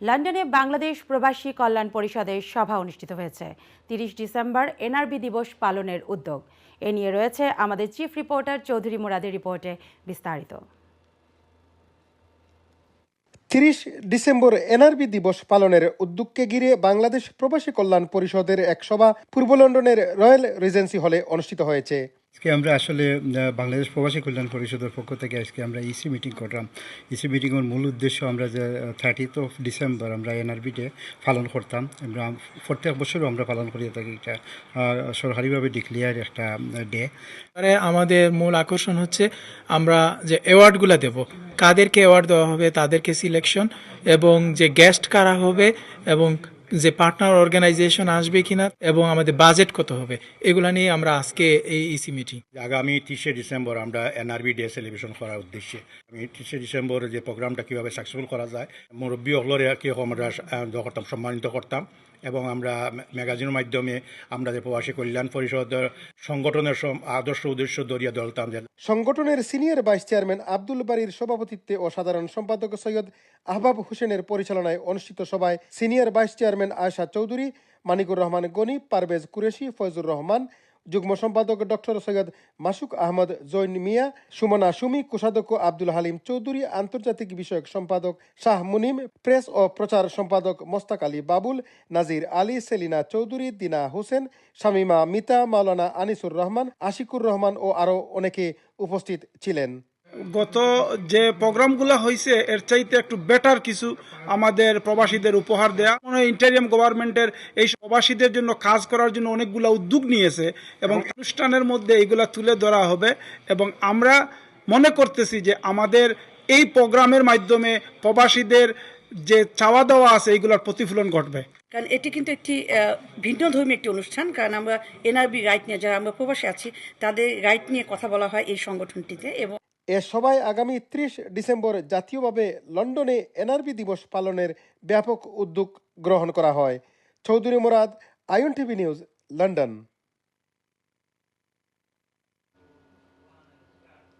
লন্ডনে বাংলাদেশ প্রবাসী কল্যাণ পরিষদের সভা অনুষ্ঠিত হয়েছে। তিরিশ ডিসেম্বর এনআরবি দিবস পালনের উদ্যোগ। এ নিয়ে রয়েছে আমাদের চিফ রিপোর্টার চৌধুরী মুরাদের রিপোর্টে বিস্তারিত। তিরিশ ডিসেম্বর এনআরবি দিবস পালনের উদ্যোগকে ঘিরে বাংলাদেশ প্রবাসী কল্যাণ পরিষদের এক সভা পূর্ব লন্ডনের রয়্যাল রিজেন্সি হলে অনুষ্ঠিত হয়েছে। আজকে আমরা আসলে বাংলাদেশ প্রবাসী কল্যাণ পরিষদের পক্ষ থেকে আজকে আমরা ইসি মিটিং করলাম। ইসি মিটিংয়ের মূল উদ্দেশ্য আমরা যে থার্টিথ অফ ডিসেম্বর আমরা এনআরবি ডে পালন করতাম। আমরা, প্রত্যেক বছরও আমরা পালন করিয়ে থাকি এটা। সরকারিভাবে ডিক্লেয়ার একটা ডে এবারে আমাদের মূল আকর্ষণ হচ্ছে আমরা যে অ্যাওয়ার্ডগুলো দেব, কাদেরকে অ্যাওয়ার্ড দেওয়া হবে, তাদেরকে সিলেকশন এবং যে গেস্ট কারা হবে এবং যে পার্টনার অর্গানাইজেশন আসবে কিনা এবং আমাদের বাজেট কত হবে, এগুলো নিয়ে আমরা আজকে এই ইসি মিটিং আগামী তিরিশে ডিসেম্বর আমরা এনআরবি ডে সেলিব্রেশন করার উদ্দেশ্যে। আমি তিরিশে ডিসেম্বর যে প্রোগ্রামটা কীভাবে সাকসেসফুল করা যায়, মুরব্বী হলরে কীরকম আমরা করতাম সম্মানিত করতাম। এবং আমরা ম্যাগাজিনের মাধ্যমে আমরা যে প্রবাসী কল্যাণ পরিষদ সংগঠনের আদর্শ উদ্দেশ্য দরিয়া দলতাম সংগঠনের সিনিয়র ভাইস চেয়ারম্যান আব্দুল বাড়ির সভাপতিত্বে ও সাধারণ সম্পাদক সৈয়দ আহবাব হোসেনের পরিচালনায় অনুষ্ঠিত সভায় senior vice chairman Ayesha Chowdhury, Manikur Rahman Gani, Parvez Qureshi, Foyzur Rahman যুগ্ম সম্পাদক ডক্টর সৈয়দ মাসুক আহমদ, জৈন মিয়া, সুমনা সুমি, কোষাধ্যক্ষ আব্দুল হালিম চৌধুরী, আন্তর্জাতিক বিষয়ক সম্পাদক শাহ মুনিম, প্রেস ও প্রচার সম্পাদক মোস্তাক আলী বাবুল, নাজির আলী, সেলিনা চৌধুরী, দিনা হোসেন, শামিমা মিতা, মাওলানা আনিসুর রহমান, আশিকুর রহমান ও আরও অনেকে উপস্থিত ছিলেন। গত যে প্রোগ্রামগুলো হয়েছে এর চাইতে একটু বেটার কিছু আমাদের প্রবাসীদের উপহার দেয়া। মনে হয় ইন্টারিয়াম গভর্নমেন্টের এই প্রবাসীদের জন্য কাজ করার জন্য অনেকগুলো উদ্যোগ নিয়েছে এবং অনুষ্ঠানের মধ্যে এইগুলা তুলে ধরা হবে এবং আমরা মনে করতেছি যে আমাদের এই প্রোগ্রামের মাধ্যমে প্রবাসীদের যে চাওয়া দেওয়া আছে, এইগুলোর প্রতিফলন ঘটবে। কারণ এটি কিন্তু একটি ভিন্ন ধর্মী একটি অনুষ্ঠান, কারণ আমরা এনআরবি রাইট নিয়ে, যারা আমরা প্রবাসী আছি, তাদের রাইট নিয়ে কথা বলা হয় এই সংগঠনটিতে এবং এ সভায় আগামী ত্রিশ ডিসেম্বর জাতীয়ভাবে লন্ডনে এনআরবি দিবস পালনের ব্যাপক উদ্যোগ গ্রহণ করা হয়। Chowdhury Morad Ayon TV news, London.